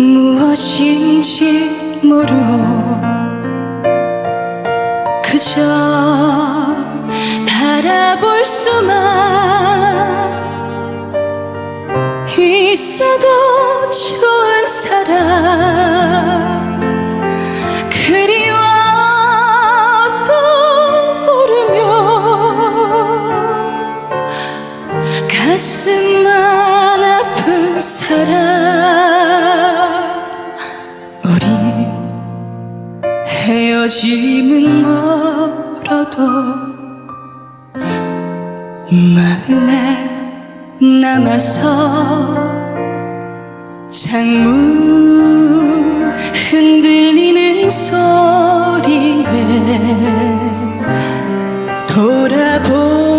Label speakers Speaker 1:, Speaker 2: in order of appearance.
Speaker 1: 무엇인지 모르고 그저 바라볼 수만 있어도 좋은 사람. 그리워 떠오르며 가슴만 아픈 사람 우리 헤어짐은 멀어도 마음에 남아서 창문 흔들리는 소리에 돌아보